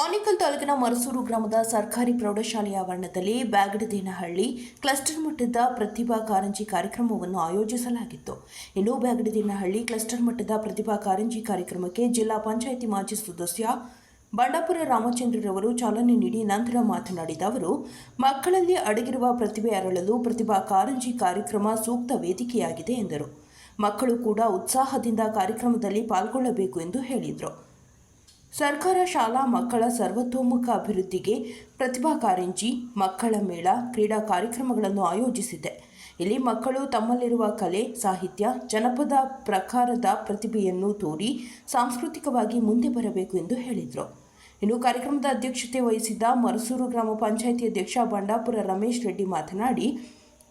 ಆನೇಕಲ್ ತಾಲೂಕಿನ ಮರಸೂರು ಗ್ರಾಮದ ಸರ್ಕಾರಿ ಪ್ರೌಢಶಾಲೆಯ ಆವರಣದಲ್ಲಿ ಬ್ಯಾಗಡದೇನಹಳ್ಳಿ ಕ್ಲಸ್ಟರ್ ಮಟ್ಟದ ಪ್ರತಿಭಾ ಕಾರಂಜಿ ಕಾರ್ಯಕ್ರಮವನ್ನು ಆಯೋಜಿಸಲಾಗಿತ್ತು. ಇನ್ನು ಬ್ಯಾಗಡದೇನಹಳ್ಳಿ ಕ್ಲಸ್ಟರ್ ಮಟ್ಟದ ಪ್ರತಿಭಾ ಕಾರಂಜಿ ಕಾರ್ಯಕ್ರಮಕ್ಕೆ ಜಿಲ್ಲಾ ಪಂಚಾಯಿತಿ ಮಾಜಿ ಸದಸ್ಯ ಬಂಡಾಪುರ ರಾಮಚಂದ್ರರವರು ಚಾಲನೆ ನೀಡಿ ನಂತರ ಮಾತನಾಡಿದ ಅವರು, ಮಕ್ಕಳಲ್ಲಿ ಅಡಗಿರುವ ಪ್ರತಿಭೆ ಅರಳಲು ಪ್ರತಿಭಾ ಕಾರಂಜಿ ಕಾರ್ಯಕ್ರಮ ಸೂಕ್ತ ವೇದಿಕೆಯಾಗಿದೆ ಎಂದರು. ಮಕ್ಕಳು ಕೂಡ ಉತ್ಸಾಹದಿಂದ ಕಾರ್ಯಕ್ರಮದಲ್ಲಿ ಪಾಲ್ಗೊಳ್ಳಬೇಕು ಎಂದು ಹೇಳಿದರು. ಸರ್ಕಾರ ಶಾಲಾ ಮಕ್ಕಳ ಸರ್ವತೋಮುಖ ಅಭಿವೃದ್ಧಿಗೆ ಪ್ರತಿಭಾ ಕಾರಂಜಿ ಮಕ್ಕಳ ಮೇಳ, ಕ್ರೀಡಾ ಕಾರ್ಯಕ್ರಮಗಳನ್ನು ಆಯೋಜಿಸಿದೆ. ಇಲ್ಲಿ ಮಕ್ಕಳು ತಮ್ಮಲ್ಲಿರುವ ಕಲೆ, ಸಾಹಿತ್ಯ, ಜನಪದ ಪ್ರಕಾರದ ಪ್ರತಿಭೆಯನ್ನು ತೋರಿ ಸಾಂಸ್ಕೃತಿಕವಾಗಿ ಮುಂದೆ ಬರಬೇಕು ಎಂದು ಹೇಳಿದರು. ಇನ್ನು ಕಾರ್ಯಕ್ರಮದ ಅಧ್ಯಕ್ಷತೆ ವಹಿಸಿದ್ದ ಮರಸೂರು ಗ್ರಾಮ ಪಂಚಾಯಿತಿ ಅಧ್ಯಕ್ಷ ಬಂಡಾಪುರ ರಮೇಶ್ ರೆಡ್ಡಿ ಮಾತನಾಡಿ,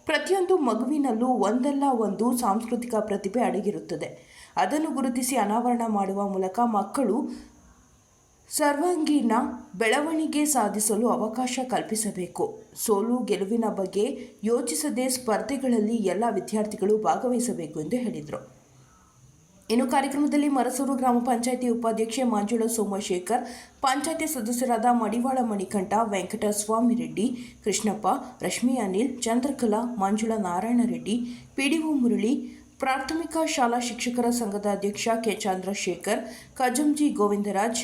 ಪ್ರತಿಯೊಂದು ಮಗುವಿನಲ್ಲೂ ಒಂದಲ್ಲ ಒಂದು ಸಾಂಸ್ಕೃತಿಕ ಪ್ರತಿಭೆ ಅಡಗಿರುತ್ತದೆ. ಅದನ್ನು ಗುರುತಿಸಿ ಅನಾವರಣ ಮಾಡುವ ಮೂಲಕ ಮಕ್ಕಳು ಸರ್ವಾಂಗೀಣ ಬೆಳವಣಿಗೆ ಸಾಧಿಸಲು ಅವಕಾಶ ಕಲ್ಪಿಸಬೇಕು. ಸೋಲು ಗೆಲುವಿನ ಬಗ್ಗೆ ಯೋಚಿಸದೆ ಸ್ಪರ್ಧೆಗಳಲ್ಲಿ ಎಲ್ಲ ವಿದ್ಯಾರ್ಥಿಗಳು ಭಾಗವಹಿಸಬೇಕು ಎಂದು ಹೇಳಿದರು. ಇನ್ನು ಕಾರ್ಯಕ್ರಮದಲ್ಲಿ ಮರಸೂರು ಗ್ರಾಮ ಪಂಚಾಯಿತಿ ಉಪಾಧ್ಯಕ್ಷೆ ಮಂಜುಳ ಸೋಮಶೇಖರ್, ಪಂಚಾಯಿತಿ ಸದಸ್ಯರಾದ ಮಡಿವಾಳ ಮಣಿಕಂಠ, ವೆಂಕಟಸ್ವಾಮಿ ರೆಡ್ಡಿ, ಕೃಷ್ಣಪ್ಪ, ರಶ್ಮಿ ಅನಿಲ್, ಚಂದ್ರಕಲಾ, ಮಂಜುಳ ನಾರಾಯಣ ರೆಡ್ಡಿ ಪಿಡಿಒ ಮುರಳಿ, ಪ್ರಾಥಮಿಕ ಶಾಲಾ ಶಿಕ್ಷಕರ ಸಂಘದ ಅಧ್ಯಕ್ಷ ಕೆ ಚಂದ್ರಶೇಖರ್, ಕಜಂಜಿ ಗೋವಿಂದರಾಜ್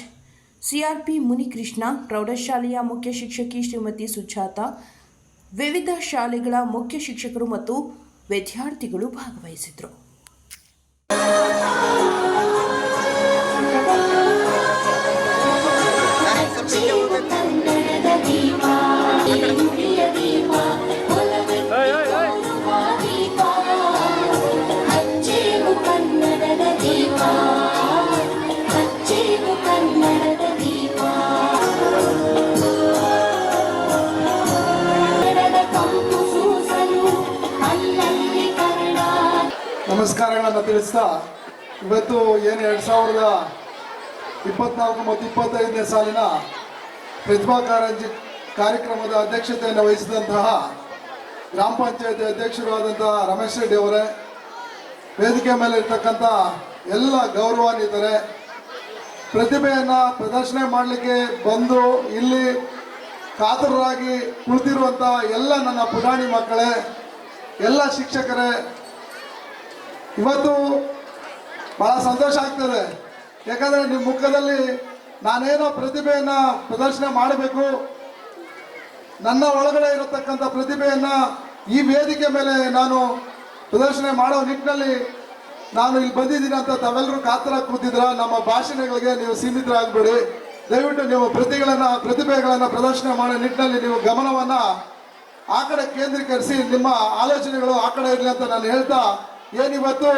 ಸಿಆರ್ಪಿ ಮುನಿಕೃಷ್ಣ ಪ್ರೌಢಶಾಲೆಯ ಮುಖ್ಯ ಶಿಕ್ಷಕಿ ಶ್ರೀಮತಿ ಸುಜಾತ ವಿವಿಧ ಶಾಲೆಗಳ ಮುಖ್ಯ ಶಿಕ್ಷಕರು ಮತ್ತು ವಿದ್ಯಾರ್ಥಿಗಳು ಭಾಗವಹಿಸಿದರು ನಮಸ್ಕಾರಗಳನ್ನು ತಿಳಿಸ್ತಾ, ಇವತ್ತು ಏನು ಎರಡು ಸಾವಿರದ ಇಪ್ಪತ್ನಾಲ್ಕು ಮತ್ತು ಇಪ್ಪತ್ತೈದನೇ ಸಾಲಿನ ಪ್ರತಿಭಾ ಕಾರಂಜಿ ಕಾರ್ಯಕ್ರಮದ ಅಧ್ಯಕ್ಷತೆಯನ್ನು ವಹಿಸಿದಂತಹ ಗ್ರಾಮ ಪಂಚಾಯತಿ ಅಧ್ಯಕ್ಷರು ಆದಂತಹ ರಮೇಶ್ ರೆಡ್ಡಿ ಅವರೇ, ವೇದಿಕೆ ಮೇಲೆ ಇರ್ತಕ್ಕಂಥ ಎಲ್ಲ ಗೌರವಾನ್ವಿತರೆ, ಪ್ರತಿಭೆಯನ್ನು ಪ್ರದರ್ಶನ ಮಾಡಲಿಕ್ಕೆ ಬಂದು ಇಲ್ಲಿ ಕಾತರರಾಗಿ ಕುಳಿತಿರುವಂಥ ಎಲ್ಲ ನನ್ನ ಪುರಾಣಿ ಮಕ್ಕಳೇ, ಎಲ್ಲ ಶಿಕ್ಷಕರೇ ಇವತ್ತು ಬಹಳ ಸಂತೋಷ ಆಗ್ತದೆ. ಯಾಕಂದರೆ ನಿಮ್ಮ ಮುಖದಲ್ಲಿ ನಾನೇನೋ ಪ್ರತಿಭೆಯನ್ನು ಪ್ರದರ್ಶನ ಮಾಡಬೇಕು. ನನ್ನ ಒಳಗಡೆ ಇರತಕ್ಕಂಥ ಪ್ರತಿಭೆಯನ್ನು ಈ ವೇದಿಕೆ ಮೇಲೆ ನಾನು ಪ್ರದರ್ಶನ ಮಾಡೋ ನಿಟ್ಟಿನಲ್ಲಿ ನಾನು ಇಲ್ಲಿ ಬಂದಿದ್ದೀನಿ ಅಂತ ತಾವೆಲ್ಲರೂ ಕಾತರ ಕೂತಿದ್ರ ನಮ್ಮ ಭಾಷಣಗಳಿಗೆ ನೀವು ಸೀಮಿತರಾಗಬೇಡಿ. ದಯವಿಟ್ಟು ನೀವು ಪ್ರತಿಗಳನ್ನು, ಪ್ರತಿಭೆಗಳನ್ನು ಪ್ರದರ್ಶನ ಮಾಡೋ ನಿಟ್ಟಿನಲ್ಲಿ ನೀವು ಗಮನವನ್ನು ಆ ಕಡೆ ಕೇಂದ್ರೀಕರಿಸಿ, ನಿಮ್ಮ ಆಲೋಚನೆಗಳು ಆ ಕಡೆ ಇರಲಿ ಅಂತ ನಾನು ಹೇಳ್ತಾ ಏನಿವತ್ತು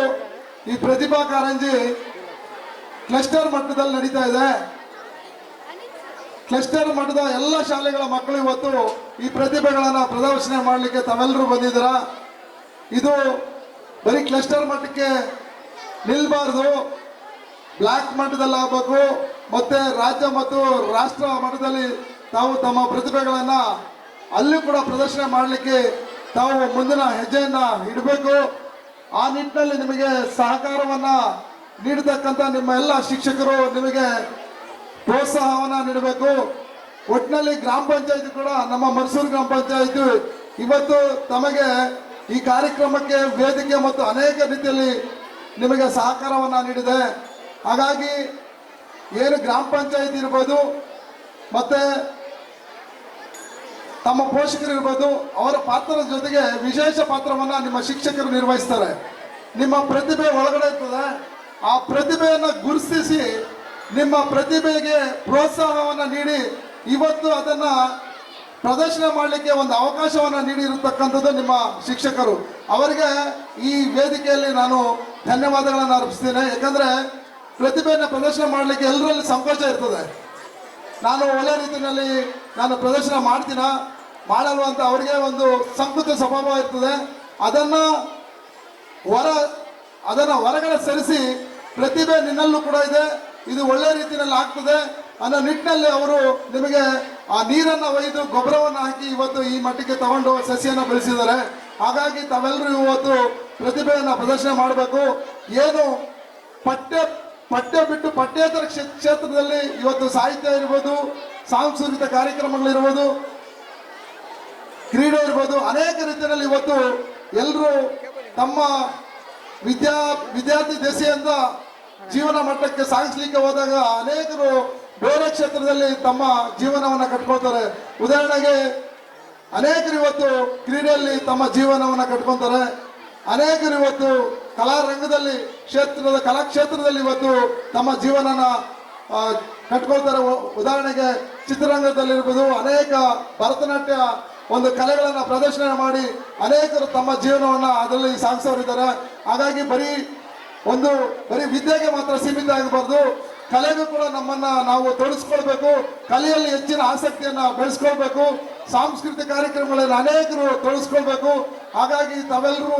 ಈ ಪ್ರತಿಭಾ ಕಾರಂಜಿ ಕ್ಲಸ್ಟರ್ ಮಟ್ಟದಲ್ಲಿ ನಡೀತಾ ಇದೆ. ಕ್ಲಸ್ಟರ್ ಮಟ್ಟದ ಎಲ್ಲ ಶಾಲೆಗಳ ಮಕ್ಕಳು ಇವತ್ತು ಈ ಪ್ರತಿಭೆಗಳನ್ನು ಪ್ರದರ್ಶನ ಮಾಡಲಿಕ್ಕೆ ತಾವೆಲ್ಲರೂ ಬಂದಿದ್ದೀರ? ಇದು ಬರೀ ಕ್ಲಸ್ಟರ್ ಮಟ್ಟಕ್ಕೆ ನಿಲ್ಬಾರ್ದು. ಬ್ಲಾಕ್ ಮಟ್ಟದಲ್ಲಿ ಆಗಬೇಕು. ಮತ್ತೆ ರಾಜ್ಯ ಮತ್ತು ರಾಷ್ಟ್ರ ಮಟ್ಟದಲ್ಲಿ ತಾವು ತಮ್ಮ ಪ್ರತಿಭೆಗಳನ್ನು ಅಲ್ಲಿ ಕೂಡ ಪ್ರದರ್ಶನ ಮಾಡಲಿಕ್ಕೆ ತಾವು ಮುಂದಿನ ಹೆಜ್ಜೆಯನ್ನು ಇಡಬೇಕು. ಆ ನಿಟ್ಟಿನಲ್ಲಿ ನಿಮಗೆ ಸಹಕಾರವನ್ನ ನೀಡತಕ್ಕಂಥ ನಿಮ್ಮ ಎಲ್ಲ ಶಿಕ್ಷಕರು ನಿಮಗೆ ಪ್ರೋತ್ಸಾಹವನ್ನ ನೀಡಬೇಕು. ಒಟ್ಟಿನಲ್ಲಿ ಗ್ರಾಮ ಪಂಚಾಯತಿ ಕೂಡ ನಮ್ಮ ಮೈಸೂರು ಗ್ರಾಮ ಪಂಚಾಯತಿ ಇವತ್ತು ತಮಗೆ ಈ ಕಾರ್ಯಕ್ರಮಕ್ಕೆ ವೇದಿಕೆ ಮತ್ತು ಅನೇಕ ರೀತಿಯಲ್ಲಿ ನಿಮಗೆ ಸಹಕಾರವನ್ನು ನೀಡಿದೆ. ಹಾಗಾಗಿ ಏನು ಗ್ರಾಮ ಪಂಚಾಯತಿ ಇರ್ಬೋದು, ಮತ್ತೆ ತಮ್ಮ ಪೋಷಕರು ಇರ್ಬೋದು ಅವರ ಪಾತ್ರದ ಜೊತೆಗೆ ವಿಶೇಷ ಪಾತ್ರವನ್ನು ನಿಮ್ಮ ಶಿಕ್ಷಕರು ನಿರ್ವಹಿಸ್ತಾರೆ. ನಿಮ್ಮ ಪ್ರತಿಭೆ ಒಳಗಡೆ ಇರ್ತದೆ. ಆ ಪ್ರತಿಭೆಯನ್ನು ಗುರುತಿಸಿ ನಿಮ್ಮ ಪ್ರತಿಭೆಗೆ ಪ್ರೋತ್ಸಾಹವನ್ನು ನೀಡಿ ಇವತ್ತು ಅದನ್ನು ಪ್ರದರ್ಶನ ಮಾಡಲಿಕ್ಕೆ ಒಂದು ಅವಕಾಶವನ್ನು ನೀಡಿರತಕ್ಕಂಥದ್ದು ನಿಮ್ಮ ಶಿಕ್ಷಕರು. ಅವರಿಗೆ ಈ ವೇದಿಕೆಯಲ್ಲಿ ನಾನು ಧನ್ಯವಾದಗಳನ್ನು ಅರ್ಪಿಸ್ತೇನೆ. ಯಾಕಂದರೆ ಪ್ರತಿಭೆಯನ್ನು ಪ್ರದರ್ಶನ ಮಾಡಲಿಕ್ಕೆ ಎಲ್ಲರಲ್ಲಿ ಸಂಕೋಚ ಇರ್ತದೆ. ನಾನು ಒಳ್ಳೆ ರೀತಿಯಲ್ಲಿ ನಾನು ಪ್ರದರ್ಶನ ಮಾಡ್ತೀನ? ಮಾಡಲ್ವ ಅಂತ ಅವರಿಗೆ ಒಂದು ಸಂಕೃತ ಸ್ವಭಾವ ಇರ್ತದೆ. ಅದನ್ನ ಹೊರ ಅದನ್ನು ಹೊರಗಡೆ ಸರಿಸಿ ಪ್ರತಿಭೆ ನಿನ್ನಲ್ಲೂ ಕೂಡ ಇದೆ. ಇದು ಒಳ್ಳೆ ರೀತಿಯಲ್ಲಿ ಆಗ್ತದೆ. ಅನ್ನೋ ನಿಟ್ಟಿನಲ್ಲಿ ಅವರು ನಿಮಗೆ ಆ ನೀರನ್ನು ಒಯ್ದು ಗೊಬ್ಬರವನ್ನು ಹಾಕಿ ಇವತ್ತು ಈ ಮಟ್ಟಿಗೆ ತಗೊಂಡು ಸಸಿಯನ್ನು ಬೆಳೆಸಿದ್ದಾರೆ. ಹಾಗಾಗಿ ತಾವೆಲ್ಲರೂ ಇವತ್ತು ಪ್ರತಿಭೆಯನ್ನು ಪ್ರದರ್ಶನ ಮಾಡಬೇಕು. ಏನು ಪಠ್ಯ ಪಠ್ಯ ಬಿಟ್ಟು ಪಠ್ಯೇತರ ಕ್ಷೇ- ಕ್ಷೇತ್ರದಲ್ಲಿ ಇವತ್ತು ಸಾಹಿತ್ಯ ಇರ್ಬೋದು, ಸಾಂಸ್ಕೃತಿಕ ಕಾರ್ಯಕ್ರಮಗಳಿರ್ಬೋದು ಕ್ರೀಡೆ ಇರ್ಬೋದು ಅನೇಕ ರೀತಿಯಲ್ಲಿ ಇವತ್ತು ಎಲ್ಲರೂ ತಮ್ಮ ವಿದ್ಯಾ, ವಿದ್ಯಾರ್ಥಿ ದೆಸೆಯಿಂದ ಜೀವನ ಮಟ್ಟಕ್ಕೆ ಸಾಗಿಸ್ಲಿಕ್ಕೆ ಹೋದಾಗ ಅನೇಕರು ಬೇರೆ ಕ್ಷೇತ್ರದಲ್ಲಿ ತಮ್ಮ ಜೀವನವನ್ನು ಕಟ್ಕೊಳ್ತಾರೆ. ಉದಾಹರಣೆಗೆ, ಅನೇಕರು ಇವತ್ತು ಕ್ರೀಡೆಯಲ್ಲಿ ತಮ್ಮ ಜೀವನವನ್ನು ಕಟ್ಕೊತಾರೆ ಅನೇಕರು ಇವತ್ತು ಕಲಾರಂಗದಲ್ಲಿ, ಕ್ಷೇತ್ರದ ಕಲಾ ಕ್ಷೇತ್ರದಲ್ಲಿ ಇವತ್ತು ತಮ್ಮ ಜೀವನನ ಕಟ್ಕೊಳ್ತಾರೆ. ಉದಾಹರಣೆಗೆ ಚಿತ್ರರಂಗದಲ್ಲಿರ್ಬೋದು, ಅನೇಕ ಭರತನಾಟ್ಯ ಒಂದು ಕಲೆಗಳನ್ನು ಪ್ರದರ್ಶನ ಮಾಡಿ ಅನೇಕರು ತಮ್ಮ ಜೀವನವನ್ನ ಅದರಲ್ಲಿ ಸಾಗಿಸೋರಿದ್ದಾರೆ. ಹಾಗಾಗಿ ಬರೀ ಒಂದು ಬರೀ ವಿದ್ಯೆಗೆ ಮಾತ್ರ ಸೀಮಿತ ಆಗಬಾರ್ದು. ಕಲೆಗೂ ಕೂಡ ನಮ್ಮನ್ನ ನಾವು ತೊಡಗಿಸ್ಕೊಳ್ಬೇಕು ಕಲೆಯಲ್ಲಿ ಹೆಚ್ಚಿನ ಆಸಕ್ತಿಯನ್ನ ಬೆಳೆಸ್ಕೊಳ್ಬೇಕು. ಸಾಂಸ್ಕೃತಿಕ ಕಾರ್ಯಕ್ರಮಗಳಲ್ಲಿ ಅನೇಕರು ತೊಡಗಿಸ್ಕೊಳ್ಬೇಕು ಹಾಗಾಗಿ ತಾವೆಲ್ಲರೂ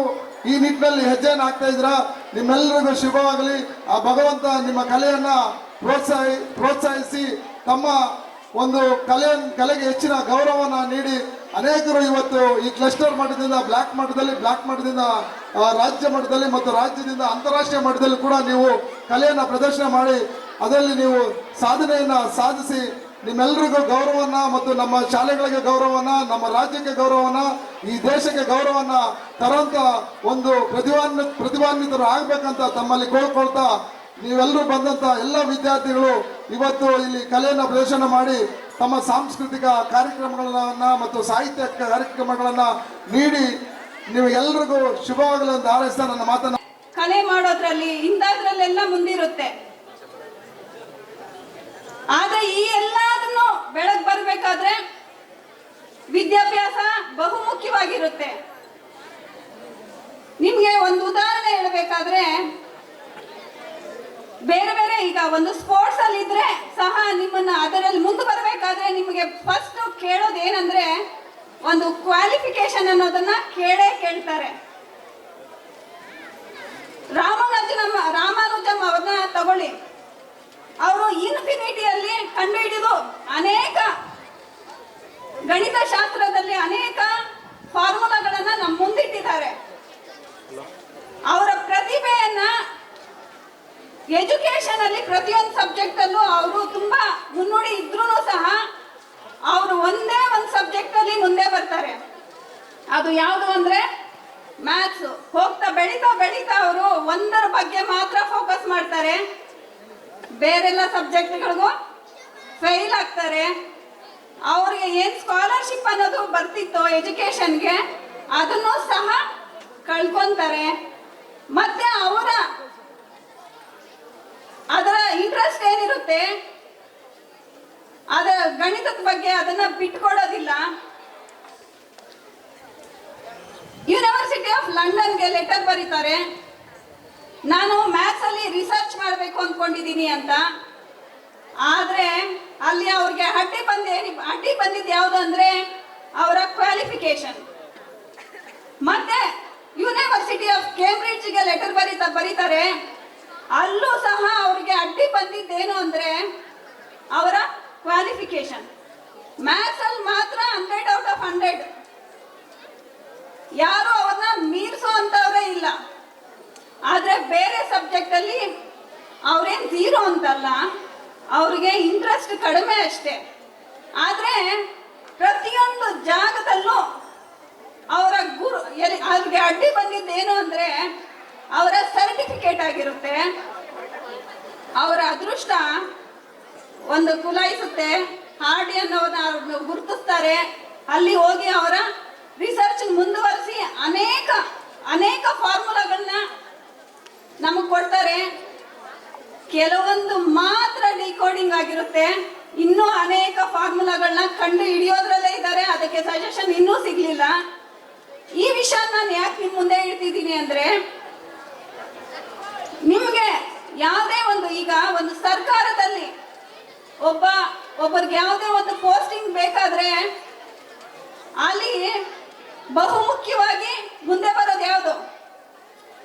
ಈ ನಿಟ್ಟಿನಲ್ಲಿ ಹೆಜ್ಜೆಯನ್ನು ಹಾಕ್ತಾ ಇದ್ರ ನಿಮ್ಮೆಲ್ಲರಿಗೂ ಶುಭವಾಗಲಿ. ಆ ಭಗವಂತ ನಿಮ್ಮ ಕಲೆಯನ್ನ ಪ್ರೋತ್ಸಾಹಿ, ಪ್ರೋತ್ಸಾಹಿಸಿ ತಮ್ಮ ಒಂದು ಕಲೆಯ ಕಲೆಗೆ ಹೆಚ್ಚಿನ ಗೌರವವನ್ನು ನೀಡಿ ಅನೇಕರು ಇವತ್ತು ಈ ಕ್ಲಸ್ಟರ್ ಮಟ್ಟದಿಂದ ಬ್ಲಾಕ್ ಮಟ್ಟದಲ್ಲಿ ಬ್ಲಾಕ್ ಮಟ್ಟದಿಂದ ರಾಜ್ಯ ಮಟ್ಟದಲ್ಲಿ ಮತ್ತು ರಾಜ್ಯದಿಂದ ಅಂತಾರಾಷ್ಟ್ರೀಯ ಮಟ್ಟದಲ್ಲಿ ಕೂಡ ನೀವು ಕಲೆಯನ್ನು ಪ್ರದರ್ಶನ ಮಾಡಿ, ಅದರಲ್ಲಿ ನೀವು ಸಾಧನೆಯನ್ನ ಸಾಧಿಸಿ ನಿಮ್ಮೆಲ್ಲರಿಗೂ ಗೌರವವನ್ನ ಮತ್ತು ನಮ್ಮ ಶಾಲೆಗಳಿಗೆ ಗೌರವನ ನಮ್ಮ ರಾಜ್ಯಕ್ಕೆ ಗೌರವವನ್ನ, ಈ ದೇಶಕ್ಕೆ ಗೌರವವನ್ನ ತರಂತ ಒಂದು ಪ್ರತಿಭಾನ್ವಿತ ಪ್ರತಿಭಾನ್ವಿತರು ಆಗ್ಬೇಕಂತ ತಮ್ಮಲ್ಲಿ ಕೋಳ್ಕೊಳ್ತಾ ನೀವೆಲ್ಲರೂ ಬಂದಂತ ಎಲ್ಲ ವಿದ್ಯಾರ್ಥಿಗಳು ಇವತ್ತು ಇಲ್ಲಿ ಕಲೆಯನ್ನು ಪ್ರದರ್ಶನ ಮಾಡಿ ತಮ್ಮ ಸಾಂಸ್ಕೃತಿಕ ಕಾರ್ಯಕ್ರಮಗಳನ್ನ ಮತ್ತು ಸಾಹಿತ್ಯ ಕಾರ್ಯಕ್ರಮಗಳನ್ನ ನೀಡಿ ಶುಭವಾಗಲಿ ಅಂತ ಹಾರೈಸ್ತಾ ನನ್ನ ಮಾತನ್ನ ಕಲೆ ಮಾಡೋದ್ರಲ್ಲಿ ಇಂಥದ್ರಲ್ಲೆಲ್ಲ ಮುಂದಿರುತ್ತೆ. ಆದ್ರೆ ಈ ಎಲ್ಲದನ್ನು ಬೆಳಗ್ ಬರ್ಬೇಕಾದ್ರೆ ವಿದ್ಯಾಭ್ಯಾಸ ಬಹುಮುಖ್ಯವಾಗಿರುತ್ತೆ. ನಿಮ್ಗೆ ಒಂದು ಉದಾಹರಣೆ ಹೇಳ್ಬೇಕಾದ್ರೆ ಬೇರೆ ಬೇರೆ ಈಗ ಒಂದು ಸ್ಪೋರ್ಟ್ಸ್ ಅಲ್ಲಿ ಇದ್ರೆ ಸಹ ನಿಮ್ಮನ್ನ ಅದರಲ್ಲಿ ಮುಂದೆ ಬರಬೇಕಾದ್ರೆ ನಿಮಗೆ ಫಸ್ಟ್ ಕೇಳೋದು ಏನಂದ್ರೆ ಒಂದು ಕ್ವಾಲಿಫಿಕೇಶನ್ ಅನ್ನೋದನ್ನ ಕೇಳೇ ಕೇಳ್ತಾರೆ. ರಾಮಾನುಜಂ ರಾಮಾನುಜಂ ಅವ್ರನ್ನ ತಗೊಳ್ಳಿ ಅವರು ಇನ್ಫಿನಿಟಿಯಲ್ಲಿ ಕಂಡುಹಿಡಿದು ಅನೇಕ ಗಣಿತ ಶಾಸ್ತ್ರದಲ್ಲಿ ಅನೇಕ ಫಾರ್ಮುಲಾಗಳನ್ನ ನಮ್ಮ ಮುಂದಿಟ್ಟಿದ್ದಾರೆ ಅವರ ಪ್ರತಿಭೆಯನ್ನ ಎಜುಕೇಶನ್ ಅಲ್ಲಿ ಪ್ರತಿಯೊಂದು ಸಬ್ಜೆಕ್ಟ್ ಅಲ್ಲೂ ಅವರು ತುಂಬಾ ಮುನ್ನುಡಿ ಇದ್ರೂ ಸಹ ಅವರು ಒಂದೇ ಒಂದು ಸಬ್ಜೆಕ್ಟ್ ಅಲ್ಲಿ ಮುಂದೆ ಬರ್ತಾರೆ ಅದು ಯಾವುದು ಅಂದ್ರೆ ಮ್ಯಾಥ್ಸ್ ಹೋಗ್ತಾ ಬೆಳೀತಾ ಬೆಳೀತಾ ಅವರು ಒಂದರ ಬಗ್ಗೆ ಮಾತ್ರ ಫೋಕಸ್ ಮಾಡ್ತಾರೆ ಬೇರೆಲ್ಲ ಸಬ್ಜೆಕ್ಟ್ಗಳಿಗೂ ಫೇಲ್ ಆಗ್ತಾರೆ ಅವ್ರಿಗೆ ಏನ್ ಸ್ಕಾಲರ್ಶಿಪ್ ಅನ್ನೋದು ಬರ್ತಿತ್ತು ಎಜುಕೇಶನ್ಗೆ ಅದನ್ನು ಸಹ ಕಳ್ಕೊಂತಾರೆ ಮತ್ತೆ ಅವರ ಅದರ ಇಂಟ್ರೆಸ್ಟ್ ಅದ ಗಣಿತದ ಬಗ್ಗೆ ಅದನ್ನ ಬಿಟ್ಕೊಡೋದಿಲ್ಲ. ಯೂನಿವರ್ಸಿಟಿ ಆಫ್ ಲಂಡನ್ಗೆ ಲೆಟರ್ ಬರೀತಾರೆ. ನಾನು ಮ್ಯಾಥ್ಸ್ ಅಲ್ಲಿ ರಿಸರ್ಚ್ ಮಾಡಬೇಕು ಅಂದ್ಕೊಂಡಿದ್ದೀನಿ ಅಂತ. ಆದ್ರೆ ಅಲ್ಲಿ ಅವ್ರಿಗೆ ಅಡ್ಡಿ ಬಂದ ಅಡ್ಡಿ ಬಂದಿದ್ದು ಯಾವುದು ಅಂದ್ರೆ ಅವರ ಕ್ವಾಲಿಫಿಕೇಶನ್ ಮತ್ತೆ ಯೂನಿವರ್ಸಿಟಿ ಆಫ್ ಕೇಂಬ್ರಿಡ್ಜ್ಗೆ ಲೆಟರ್ ಬರೀತಾ ಬರೀತಾರೆ. ಅಲ್ಲೂ ಸಹ ಅವರಿಗೆ ಅಡ್ಡಿ ಬಂದಿದ್ದೇನು ಅಂದ್ರೆ ಅವರ ಕ್ವಾಲಿಫಿಕೇಶನ್ ಮ್ಯಾಥ್ಸ್ ಅಲ್ಲಿ ಮಾತ್ರ ಹಂಡ್ರೆಡ್ ಔಟ್ ಆಫ್ ಹಂಡ್ರೆಡ್ ಯಾರು ಅವ್ರನ್ನ ಮೀರಿಸೋ ಅಂತವ್ರೇ ಇಲ್ಲ. ಆದ್ರೆ ಬೇರೆ ಸಬ್ಜೆಕ್ಟ್ ಅಲ್ಲಿ ಅವ್ರೇನ್ ಝೀರೋ ಅಂತಲ್ಲ, ಅವ್ರಿಗೆ ಇಂಟ್ರೆಸ್ಟ್ ಕಡಿಮೆ ಅಷ್ಟೇ. ಆದ್ರೆ ಪ್ರತಿಯೊಂದು ಜಾಗದಲ್ಲೂ ಅವರ ಗುರು ಅವ್ರಿಗೆ ಅಡ್ಡಿ ಬಂದಿದ್ದೇನು ಅಂದ್ರೆ ಅವರ ಸರ್ಟಿಫಿಕೇಟ್ ಆಗಿರುತ್ತೆ. ಅವರ ಅದೃಷ್ಟ ಒಂದು ಕುಲಾಯಿಸುತ್ತೆ. ಹಾರ್ಡಿ ಅನ್ನೋದನ್ನ ಗುರುತಿಸ್ತಾರೆ. ಅಲ್ಲಿ ಹೋಗಿ ಅವರ ರಿಸರ್ಚ್ ಮುಂದುವರಿಸಿ ಅನೇಕ ಅನೇಕ ಫಾರ್ಮುಲಾಗಳನ್ನ ನಮಗೆ ಕೊಡ್ತಾರೆ. ಕೆಲವೊಂದು ಮಾತ್ರ ಡಿಕೋಡಿಂಗ್ ಆಗಿರುತ್ತೆ. ಇನ್ನೂ ಅನೇಕ ಫಾರ್ಮುಲಾಗಳನ್ನ ಕಂಡು ಹಿಡಿಯೋದ್ರಲ್ಲೇ ಇದ್ದಾರೆ. ಅದಕ್ಕೆ ಸಜೆಷನ್ ಇನ್ನೂ ಸಿಗ್ಲಿಲ್ಲ. ಈ ವಿಷಯ ನಾನು ಯಾಕೆ ನಿಮ್ಮ ಮುಂದೆ ಇಡ್ತಿದ್ದೀನಿ ಅಂದ್ರೆ ನಿಮ್ಗೆ ಯಾವುದೇ ಒಂದು ಈಗ ಒಂದು ಸರ್ಕಾರದಲ್ಲಿ ಒಬ್ಬ, ಒಬ್ಬರಿಗೆ ಯಾವುದೇ ಒಂದು ಪೋಸ್ಟಿಂಗ್ ಬೇಕಾದ್ರೆ ಅಲ್ಲಿ ಬಹುಮುಖ್ಯವಾಗಿ ಮುಂದೆ ಬರೋದು ಯಾವುದು?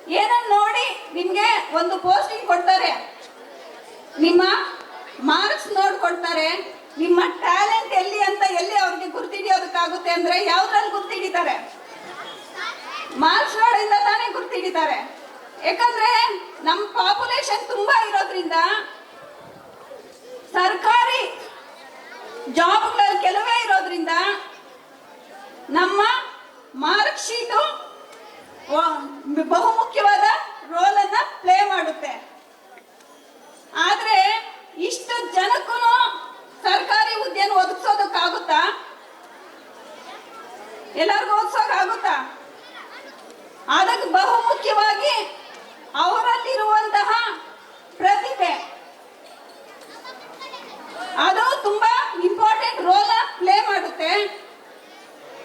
ಏನನ್ನ ನೋಡಿ ನಿಮ್ಗೆ ಒಂದು ಪೋಸ್ಟಿಂಗ್ ಕೊಡ್ತಾರೆ. ನಿಮ್ಮ ಮಾರ್ಕ್ಸ್ ನೋಡ್ಕೊಳ್ತಾರೆ ನಿಮ್ಮ ಟ್ಯಾಲೆಂಟ್ ಎಲ್ಲಿ ಅಂತ ಎಲ್ಲಿ ಅವ್ರಿಗೆ ಗುರ್ತಿಡಿಯೋದಕ್ಕಾಗುತ್ತೆ ಅಂದ್ರೆ ಯಾವ್ದ್ರಲ್ಲಿ ಗುರ್ತಿಡಿತಾರೆ? ಮಾರ್ಕ್ಸ್ ನೋಡಿಂದ ತಾನೇ ಗುರ್ತಿಡಿತಾರೆ. ಯಾಕಂದ್ರೆ ನಮ್ಮ ಪಾಪ್ಯುಲೇಷನ್ ತುಂಬಾ ಇರೋದ್ರಿಂದ ಸರ್ಕಾರಿ ಜಾಬ್ಗಳಲ್ಲಿ ಕೆಲವೇ ಇರೋದ್ರಿಂದ ನಮ್ಮ ಮಾರ್ಕ್ ಶೀಟು ಬಹುಮುಖ್ಯವಾದ ರೋಲ್ ಅನ್ನ ಪ್ಲೇ ಮಾಡುತ್ತೆ. ಆದ್ರೆ ಇಷ್ಟು ಜನಕ್ಕೂ ಸರ್ಕಾರಿ ಹುದ್ದೆಯನ್ನು ಒದಗಿಸೋದಕ್ಕಾಗುತ್ತಾ? ಎಲ್ಲರಿಗೂ ಒದಗಿಸೋಕ್ಕಾಗುತ್ತಾ? ಅದಕ್ಕೆ ಬಹುಮುಖ್ಯವಾಗಿ ಅವರಲ್ಲಿರುವಂತಹ ಪ್ರತಿಭೆ. ಅದು ತುಂಬಾ ಇಂಪಾರ್ಟೆಂಟ್ ರೋಲ್ ಪ್ಲೇ ಮಾಡುತ್ತೆ.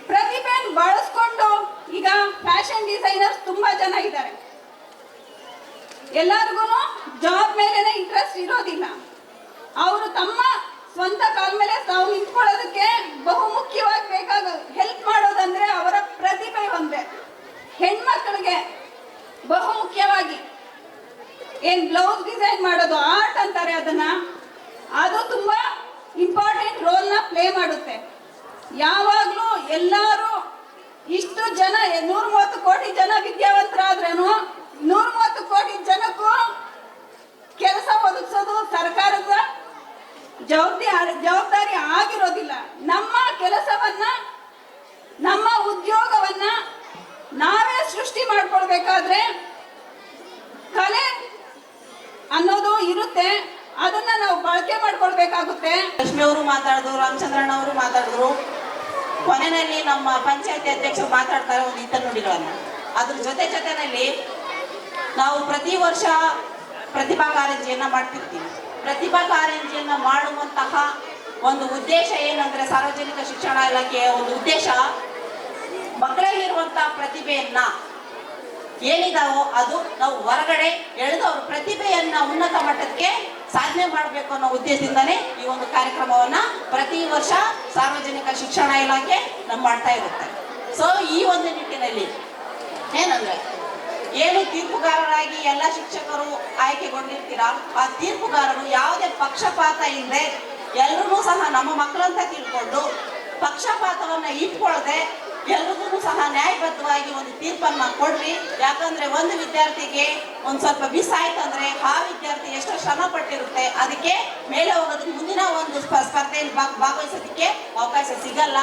ಪ್ರತಿಭೆ ಬಳಸ್ಕೊಂಡು ಈಗ ಫ್ಯಾಷನ್ ಡಿಸೈನರ್ಸ್ ತುಂಬಾ ಜನ ಇದ್ದಾರೆ. ಎಲ್ಲರಿಗೂ ಜಾಬ್ ಮೇಲೆನೆ ಇಂಟ್ರೆಸ್ಟ್ ಇರೋದಿಲ್ಲ. ಅವರು ತಮ್ಮ ಸ್ವಂತ ಕಾಲ ಮೇಲೆ ತಾವು ನಿಂತ್ಕೊಳ್ಳೋದಕ್ಕೆ ಬಹುಮುಖ್ಯವಾಗಿ ಬೇಕಾಗ ಹೆಲ್ಪ್ ಮಾಡೋದಂದ್ರೆ ಅವರ ಪ್ರತಿಭೆ ಒಂದೇ. ಹೆಣ್ಮಕ್ಳಿಗೆ ಬಹುಮುಖ್ಯವಾಗಿ ಏನ್ ಬ್ಲೌಸ್ ಡಿಸೈನ್ ಮಾಡೋದು ಆರ್ಟ್ ಅಂತಾರೆ ಅದನ್ನ, ಅದು ತುಂಬಾ ಇಂಪಾರ್ಟೆಂಟ್ ರೋಲ್ನ ಪ್ಲೇ ಮಾಡುತ್ತೆ. ಯಾವಾಗಲೂ ಎಲ್ಲರೂ ಇಷ್ಟು ಜನ ನೂರ ಮೂವತ್ತು ಕೋಟಿ ಜನ ವಿದ್ಯಾವಂತರಾದ್ರೂ ನೂರ ಮೂವತ್ತು ಕೋಟಿ ಜನಕ್ಕೂ ಕೆಲಸ ಒದಗಿಸೋದು ಸರ್ಕಾರದ ಜವಾಬ್ದಾರಿ ಜವಾಬ್ದಾರಿ ಆಗಿರೋದಿಲ್ಲ. ನಮ್ಮ ಕೆಲಸವನ್ನ, ನಮ್ಮ ಉದ್ಯೋಗವನ್ನ ನಾವೇ ಸೃಷ್ಟಿ ಮಾಡ್ಕೊಳ್ಬೇಕಾದ್ರೆ ಕಲೆ ಅನ್ನೋದು ಇರುತ್ತೆ. ಅದನ್ನ ನಾವು ಬಳಕೆ ಮಾಡ್ಕೊಳ್ಬೇಕಾಗುತ್ತೆ. ಲಕ್ಷ್ಮಿ ಅವರು ಮಾತಾಡಿದ್ರು, ರಾಮಚಂದ್ರಣ್ಣ ಅವರು ಮಾತಾಡಿದ್ರು. ಕೊನೆಯಲ್ಲಿ ನಮ್ಮ ಪಂಚಾಯತಿ ಅಧ್ಯಕ್ಷರು ಮಾತಾಡ್ತಾರೆ ಒಂದು ಇತರ ನುಡಿಗಳನ್ನ. ಅದ್ರ ಜೊತೆ ಜೊತೆನಲ್ಲಿ ನಾವು ಪ್ರತಿ ವರ್ಷ ಪ್ರತಿಭಾ ಕಾರಂಜಿಯನ್ನ ಮಾಡ್ತಿರ್ತೀವಿ. ಪ್ರತಿಭಾ ಕಾರಂಜಿಯನ್ನ ಮಾಡುವಂತಹ ಒಂದು ಉದ್ದೇಶ ಏನಂದ್ರೆ ಸಾರ್ವಜನಿಕ ಶಿಕ್ಷಣ ಇಲಾಖೆಯ ಒಂದು ಉದ್ದೇಶ ಮಕ್ಕಳಲ್ಲಿರುವಂತಹ ಪ್ರತಿಭೆಯನ್ನ ಏನಿದಾವೋ ಅದು ನಾವು ಹೊರಗಡೆ ಎಳೆದು ಅವ್ರ ಪ್ರತಿಭೆಯನ್ನ ಉನ್ನತ ಮಟ್ಟಕ್ಕೆ ಸಾಧನೆ ಮಾಡಬೇಕು ಅನ್ನೋ ಉದ್ದೇಶದಿಂದನೇ ಈ ಒಂದು ಕಾರ್ಯಕ್ರಮವನ್ನ ಪ್ರತಿ ವರ್ಷ ಸಾರ್ವಜನಿಕ ಶಿಕ್ಷಣ ಇಲಾಖೆ ನಮ್ಮ ಮಾಡ್ತಾ ಇರುತ್ತೆ. ಸೊ ಈ ಒಂದು ನಿಟ್ಟಿನಲ್ಲಿ ಏನಂದ್ರೆ, ಏನು ತೀರ್ಪುಗಾರರಾಗಿ ಎಲ್ಲ ಶಿಕ್ಷಕರು ಆಯ್ಕೆಗೊಂಡಿರ್ತೀರಾ? ಆ ತೀರ್ಪುಗಾರರು ಯಾವುದೇ ಪಕ್ಷಪಾತ ಇಲ್ಲದೆ ಎಲ್ಲರೂ ಸಹ ನಮ್ಮ ಮಕ್ಕಳಂತ ತಿಳ್ಕೊಂಡು ಪಕ್ಷಪಾತವನ್ನ ಇಟ್ಕೊಳ್ಳದೆ ಎಲ್ರಿಗೂ ಸಹ ನ್ಯಾಯಬದ್ಧವಾಗಿ ಒಂದು ತೀರ್ಪನ್ನು ಕೊಡ್ರಿ. ಯಾಕಂದ್ರೆ ಒಂದು ವಿದ್ಯಾರ್ಥಿಗೆ ಒಂದ್ ಸ್ವಲ್ಪ ಮಿಸ್ ಆಯ್ತಂದ್ರೆ ಆ ವಿದ್ಯಾರ್ಥಿ ಎಷ್ಟು ಶ್ರಮ ಪಟ್ಟಿರುತ್ತೆ ಅದಕ್ಕೆ ಮೇಲೆ ಹೋಗೋದು ಮುಂದಿನ ಒಂದು ಸ್ಪ- ಸ್ಪರ್ಧೆಯಲ್ಲಿ ಭಾಗ, ಭಾಗವಹಿಸೋದಕ್ಕೆ ಅವಕಾಶ ಸಿಗಲ್ಲ.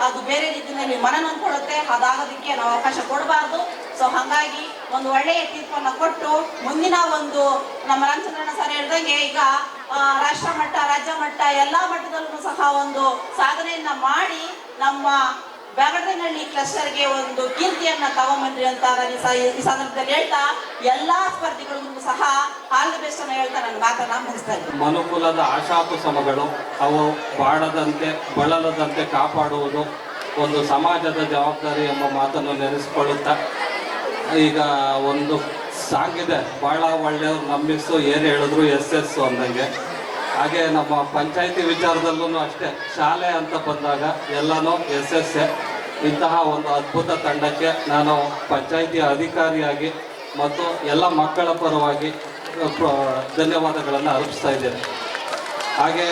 ಅದು ಬೇರೆ ರೀತಿಯಲ್ಲಿ ಮನನ ಅಂದ್ಕೊಳ್ಳುತ್ತೆ ಅದಾಗೋದಕ್ಕೆ ನಾವು ಅವಕಾಶ ಕೊಡಬಾರ್ದು. ಸೊ ಹಾಗಾಗಿ ಒಂದು ಒಳ್ಳೆಯ ತೀರ್ಪನ್ನ ಕೊಟ್ಟು ಮುಂದಿನ ಒಂದು ನಮ್ಮ ರಾಮಚಂದ್ರಣ್ಣ ಸರ್ ಹೇಳ್ದಂಗೆ ಈಗ ರಾಷ್ಟ್ರ ಮಟ್ಟ ರಾಜ್ಯ ಮಟ್ಟ ಎಲ್ಲಾ ಮಟ್ಟದಲ್ಲೂ ಸಹ ಒಂದು ಸಾಧನೆಯನ್ನ ಮಾಡಿ ನಮ್ಮ ಬ್ಯಾಗಡನಹಳ್ಳಿ ಕ್ಲಸ್ಟರ್ಗೆ ಒಂದು ಕೀರ್ತಿಯನ್ನ ತಗೊಂಬಂದ್ರಿ ಅಂತ ನಾನು ಈ ಸಂದರ್ಭದಲ್ಲಿ ಹೇಳ್ತಾ, ಎಲ್ಲಾ ಸ್ಪರ್ಧಿಗಳಿಗೂ ಸಹ ಆಲ್ ದ ಬೆಸ್ಟ್ ಅನ್ನ ಹೇಳ್ತಾ ನನ್ನ ಮಾತನ್ನ ಮುಗಿಸ್ತಾ ಇದ್ದೀನಿ. ಮನುಕುಲದ ಆಶಾಕುಸಮಗಳು ಅವು ಬಾಡದಂತೆ ಬಳಲದಂತೆ ಕಾಪಾಡುವುದು ಒಂದು ಸಮಾಜದ ಜವಾಬ್ದಾರಿ ಎಂಬ ಮಾತನ್ನು ನೆನೆಸಿಕೊಳ್ಳುತ್ತಾ, ಈಗ ಒಂದು ಸಾಂಗಿದೆ ಭಾಳ ಒಳ್ಳೆಯವ್ರು ನಂಬಿಸು, ಏನು ಹೇಳಿದ್ರು ಎಸ್ ಎಸ್ ಅಂದಂಗೆ. ಹಾಗೆ ನಮ್ಮ ಪಂಚಾಯಿತಿ ವಿಚಾರದಲ್ಲೂ ಅಷ್ಟೇ, ಶಾಲೆ ಅಂತ ಬಂದಾಗ ಎಲ್ಲನೂ ಎಸ್ ಎಸ್ ಇಂತಹ ಒಂದು ಅದ್ಭುತ ತಂಡಕ್ಕೆ ನಾನು ಪಂಚಾಯಿತಿ ಅಧಿಕಾರಿಯಾಗಿ ಮತ್ತು ಎಲ್ಲ ಮಕ್ಕಳ ಪರವಾಗಿ ಧನ್ಯವಾದಗಳನ್ನು ಅರ್ಪಿಸ್ತಾ ಇದ್ದೇನೆ. ಹಾಗೆ